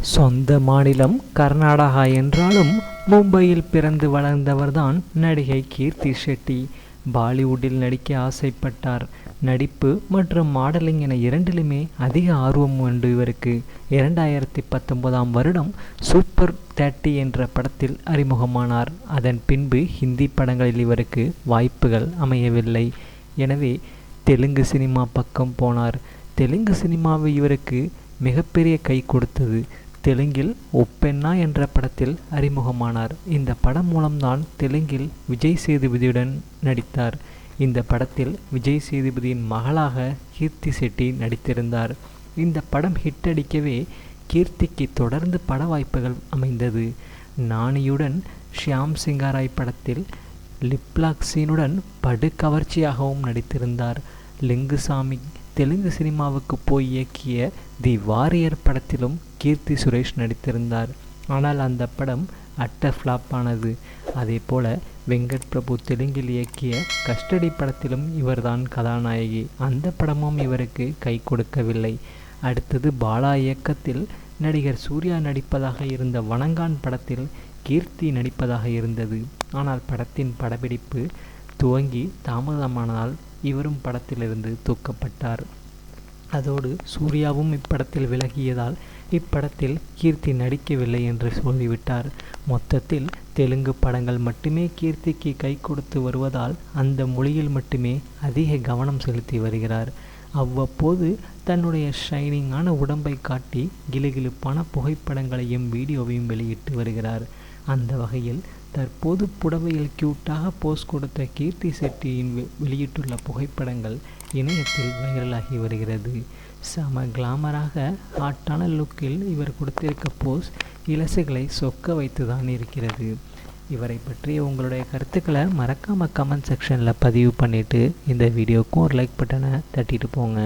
சொந்த மாநிலம் கர்நாடகா என்றாலும் மும்பையில் பிறந்து வளர்ந்தவர்தான் நடிகை கீர்த்தி ஷெட்டி. பாலிவுட்டில் நடிக்க ஆசைப்பட்டார். நடிப்பு மற்றும் மாடலிங் என இரண்டிலுமே அதிக ஆர்வம் உண்டு இவருக்கு. இரண்டாயிரத்தி பத்தொன்பதாம் வருடம் சூப்பர் தேர்ட்டி என்ற படத்தில் அறிமுகமானார். அதன் பின்பு ஹிந்தி படங்களில் இவருக்கு வாய்ப்புகள் அமையவில்லை. எனவே தெலுங்கு சினிமா பக்கம் போனார். தெலுங்கு சினிமாவை இவருக்கு மிகப்பெரிய கை கொடுத்தது. தெலுங்கில் ஒப்பென்னா என்ற படத்தில் அறிமுகமானார். இந்த படம் மூலம்தான் தெலுங்கில் விஜய் சேதுபதியுடன் நடித்தார். இந்த படத்தில் விஜய் சேதுபதியின் மகளாக கீர்த்தி செட்டி நடித்திருந்தார். இந்த படம் ஹிட் அடிக்கவே கீர்த்திக்கு தொடர்ந்து பட வாய்ப்புகள் அமைந்தது. நானியுடன் ஷியாம் சிங்காராய் படத்தில் லிப்லாக்ஸினுடன் படு கவர்ச்சியாகவும் நடித்திருந்தார். லிங்குசாமி தெலுங்கு சினிமாவுக்கு போய் இயக்கிய தி வாரியர் படத்திலும் கீர்த்தி சுரேஷ் நடித்திருந்தார். ஆனால் அந்த படம் அட்ட ஃப்ளாப் ஆனது அதே போல வெங்கட் பிரபு தெலுங்கில் இயக்கிய கஸ்டடி படத்திலும் இவர்தான் கதாநாயகி. அந்த படமும் இவருக்கு கை கொடுக்கவில்லை. அடுத்தது பாலா இயக்கத்தில் நடிகர் சூர்யா நடிப்பதாக இருந்த வணங்கான் படத்தில் கீர்த்தி நடிப்பதாக இருந்தது. ஆனால் படத்தின் படப்பிடிப்பு துவங்கி தாமதமானால் இவரும் படத்திலிருந்து தூக்கப்பட்டார். அதோடு சூர்யாவும் இப்படத்தில் விலகியதால் இப்படத்தில் கீர்த்தி நடிக்கவில்லை என்று சொல்லிவிட்டார். மொத்தத்தில் தெலுங்கு படங்கள் மட்டுமே கீர்த்திக்கு கை கொடுத்து வருவதால் அந்த மொழியில் மட்டுமே அதிக கவனம் செலுத்தி வருகிறார். அவ்வப்போது தன்னுடைய ஷைனிங்கான உடம்பை காட்டி கிலுகிலுப்பான புகைப்படங்களையும் வீடியோவையும் வெளியிட்டு வருகிறார். அந்த வகையில் தற்போது புடவையில் கியூட்டாக போஸ் கொடுத்த கீர்த்தி செட்டியின் வெளியிட்டுள்ள புகைப்படங்கள் இணையத்தில் வைரலாகி வருகிறது. செம கிளாமராக ஹாட்டான லுக்கில் இவர் கொடுத்திருக்க போஸ் இலசுகளை சொக்க வைத்து தான் இருக்கிறது. இவரை பற்றிய உங்களுடைய கருத்துக்களை மறக்காமல் கமெண்ட் செக்ஷனில் பதிவு பண்ணிவிட்டு இந்த வீடியோக்கும் ஒரு லைக் பட்டனை தட்டிட்டு போங்க.